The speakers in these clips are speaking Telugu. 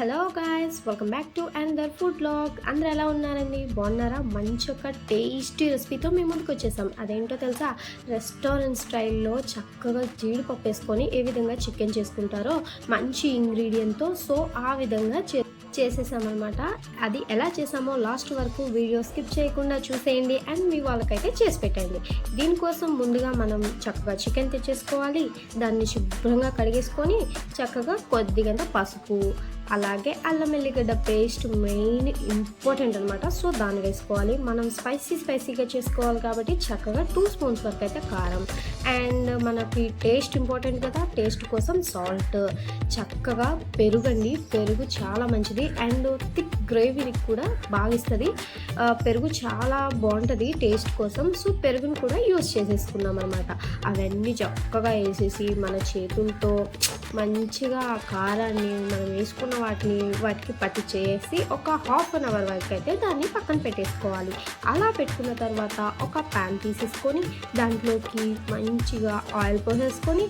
Hello guys welcome back to another food vlog అందరూ ఎలా ఉన్నారండి? బాగున్నారా? మంచి ఒక టేస్టీ రెసిపీతో మేము ముందుకు వచ్చేసాం. అదేంటో తెలుసా? రెస్టారెంట్ స్టైల్లో చక్కగా జీడిపప్పు వేసుకొని ఏ విధంగా చికెన్ చేసుకుంటారో మంచి ఇంగ్రీడియంట్తో సో ఆ విధంగా చే చేసేసామన్నమాట. అది ఎలా చేసామో లాస్ట్ వరకు వీడియో స్కిప్ చేయకుండా చూసేయండి అండ్ మీ వాళ్ళకైతే చేసి పెట్టండి. దీనికోసం ముందుగా మనం చక్కగా చికెన్ తెచ్చేసుకోవాలి. దాన్ని శుభ్రంగా కడిగేసుకొని చక్కగా కొద్దిగంత పసుపు అలాగే అల్లం ఎల్లిగడ్డ పేస్ట్ మెయిన్ ఇంపార్టెంట్ అనమాట సో దాన్ని వేసుకోవాలి. మనం స్పైసీ స్పైసీగా చేసుకోవాలి కాబట్టి చక్కగా టూ స్పూన్స్ వరకు అయితే కారం అండ్ మనకి టేస్ట్ ఇంపార్టెంట్ కదా టేస్ట్ కోసం సాల్ట్ చక్కగా పెరుగండి. పెరుగు చాలా మంచిది. అండ్ థిక్ గ్రేవీని కూడా బాగా ఇస్తుంది పెరుగు చాలా బాగుంటుంది టేస్ట్ కోసం. సో పెరుగుని కూడా యూస్ చేసేసుకున్నాం అనమాట అవన్నీ చక్కగా వేసేసి మన చేతులతో మంచిగా ఆ కారాన్ని మనం వేసుకున్న వాటిని వాటికి పట్టి చేసి ఒక హాఫ్ అన్ అవర్ వరకు అయితే దాన్ని పక్కన పెట్టేసుకోవాలి. అలా పెట్టుకున్న తర్వాత ఒక ప్యాన్ తీసేసుకొని దాంట్లోకి మంచి మంచిగా ఆయిల్ పోసేసుకొని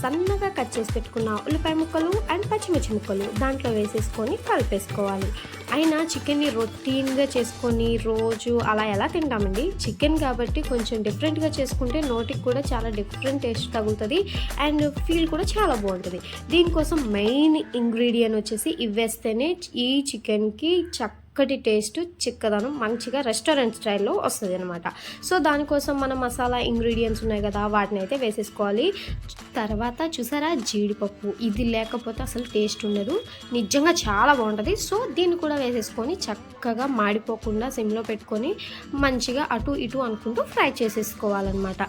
సన్నగా కట్ చేసి పెట్టుకున్న ఉల్లిపాయ ముక్కలు అండ్ పచ్చిమిర్చి ముక్కలు దాంట్లో వేసేసుకొని కలిపేసుకోవాలి. అయినా చికెన్ని రొటీన్గా చేసుకొని రోజు అలా ఎలా తింటామండి? చికెన్ కాబట్టి కొంచెం డిఫరెంట్గా చేసుకుంటే నోటికి కూడా చాలా డిఫరెంట్ టేస్ట్ తగులుతుంది అండ్ ఫీల్ కూడా చాలా బాగుంటుంది. దీనికోసం మెయిన్ ఇంగ్రీడియంట్ వచ్చేసి ఇవేస్తేనే ఈ చికెన్కి చక్క చక్కటి టేస్ట్ చిక్కదనం మంచిగా రెస్టారెంట్ స్టైల్లో వస్తుంది అనమాట సో దానికోసం మనం మసాలా ఇంగ్రీడియంట్స్ ఉన్నాయి కదా వాటిని అయితే వేసేసుకోవాలి. తర్వాత చూసారా జీడిపప్పు. ఇది లేకపోతే అసలు టేస్ట్ ఉండదు. నిజంగా చాలా బాగుంటుంది. సో దీన్ని కూడా వేసేసుకొని చక్కగా మాడిపోకుండా సిమ్లో పెట్టుకొని మంచిగా అటు ఇటు అనుకుంటూ ఫ్రై చేసేసుకోవాలన్నమాట.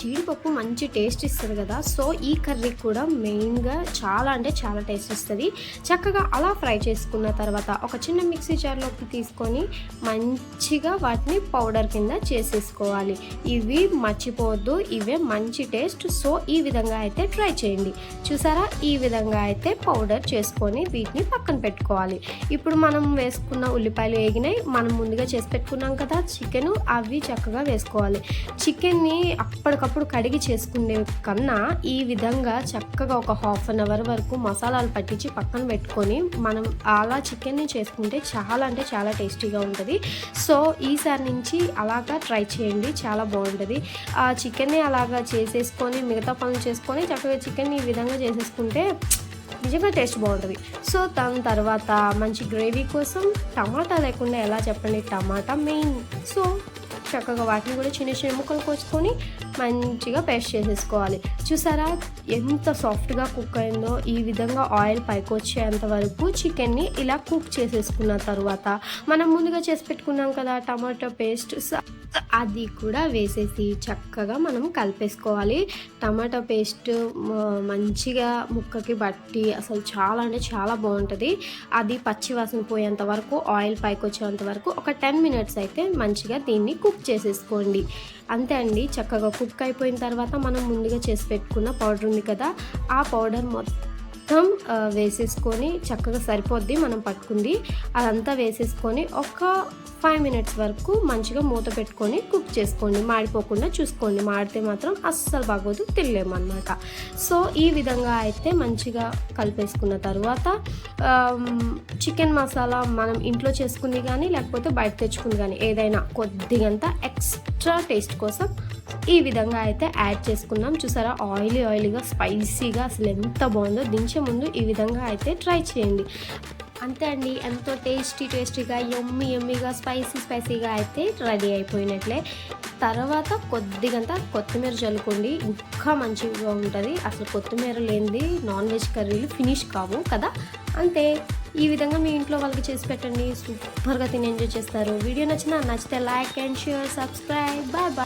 జీడిపప్పు మంచి టేస్ట్ ఇస్తుంది కదా. సో ఈ కర్రీ కూడా మెయిన్గా చాలా అంటే చాలా టేస్ట్ ఇస్తుంది. చక్కగా అలా ఫ్రై చేసుకున్న తర్వాత ఒక చిన్న మిక్సీ జార్లోకి తీసుకొని మంచిగా వాటిని పౌడర్ కింద చేసేసుకోవాలి. ఇవి మర్చిపోవద్దు ఇవే మంచి టేస్ట్ సో ఈ విధంగా అయితే ట్రై చేయండి. చూసారా? ఈ విధంగా అయితే పౌడర్ చేసుకొని వీటిని పక్కన పెట్టుకోవాలి. ఇప్పుడు మనం వేసుకున్న ఉల్లిపాయలు వేగినాయి మనం ముందుగా చేసి పెట్టుకున్నాం కదా చికెన్ అవి చక్కగా వేసుకోవాలి. చికెన్ని అప్పటికప్పుడు కడిగి చేసుకునే కన్నా ఈ విధంగా చక్కగా ఒక హాఫ్ అన్ అవర్ వరకు మసాలాలు పట్టించి పక్కన పెట్టుకొని మనం అలా చికెన్ని చేసుకుంటే చాలా అంటే చాలా టేస్టీగా ఉంటుంది. సో ఈసారి నుంచి అలాగా ట్రై చేయండి చాలా బాగుంటుంది. ఆ చికెన్ని అలాగా చేసేసుకొని మిగతా పనులు చేసుకొని చక్కగా చికెన్ని ఈ విధంగా చేసేసుకుంటే నిజంగా టేస్ట్ బాగుంటుంది. సో దాని తర్వాత మంచి గ్రేవీ కోసం టమాటా లేకుండా ఎలా చెప్పండి? టమాటా మెయిన్ సో చక్కగా వాటిని కూడా చిన్న చిన్న ముక్కలు కోసుకొని మంచిగా పేస్ట్ చేసేసుకోవాలి. చూసారా? ఎంత సాఫ్ట్గా కుక్ అయిందో ఈ విధంగా ఆయిల్ పైకి వచ్చేంత వరకు చికెన్ని ఇలా కుక్ చేసేసుకున్న తర్వాత మనం ముందుగా చేసి పెట్టుకున్నాం కదా టమాటో పేస్ట్. అది కూడా వేసేసి చక్కగా మనం కలిపేసుకోవాలి. టమాటో పేస్ట్ మంచిగా ముక్కకి బట్టి అసలు చాలా అంటే చాలా బాగుంటుంది. అది పచ్చి వాసన పోయేంత వరకు ఆయిల్ పైకి వచ్చేంత వరకు ఒక టెన్ మినిట్స్ అయితే మంచిగా దీన్ని కుక్ చేసేసుకోండి. అంతే అండి. చక్కగా కుక్ అయిపోయిన తర్వాత మనం ముందుగా చేసి పెట్టుకున్న పౌడర్ ఉంది కదా ఆ పౌడర్ మొత్తం మొత్తం వేసేసుకొని చక్కగా సరిపోద్ది మనం పట్టుకుంది. అదంతా వేసేసుకొని ఒక ఫైవ్ మినిట్స్ వరకు మంచిగా మూత పెట్టుకొని కుక్ చేసుకోండి. మాడిపోకుండా చూసుకోండి. మాడితే మాత్రం అస్సలు బాగోదు తినలేమన్నమాట సో ఈ విధంగా అయితే మంచిగా కలిపేసుకున్న తర్వాత చికెన్ మసాలా మనం ఇంట్లో చేసుకుంది కానీ లేకపోతే బయట తెచ్చుకుంది కానీ ఏదైనా కొద్దిగంత ఎక్స్ట్రా టేస్ట్ కోసం ఈ విధంగా అయితే యాడ్ చేసుకుందాం. చూసారా? ఆయిలీ ఆయిలీగా స్పైసీగా అసలు ఎంత బాగుందో. దించే ముందు ఈ విధంగా అయితే ట్రై చేయండి. అంతే అండి. ఎంతో టేస్టీ టేస్టీగా ఎమ్మి ఎమ్మిగా స్పైసీ స్పైసీగా అయితే రెడీ అయిపోయినట్లే. తర్వాత కొద్దిగంత కొత్తిమీర చల్లుకోండి ఇంకా మంచిగా ఉంటుంది. అసలు కొత్తిమీర లేనిది నాన్ వెజ్ కర్రీలు ఫినిష్ కావు కదా? అంతే. ఈ విధంగా మీ ఇంట్లో వాళ్ళకి చేసి పెట్టండి. సూపర్గా తిని ఎంజాయ్ చేస్తారు. వీడియో నచ్చిన నచ్చితే like and share subscribe. Bye bye.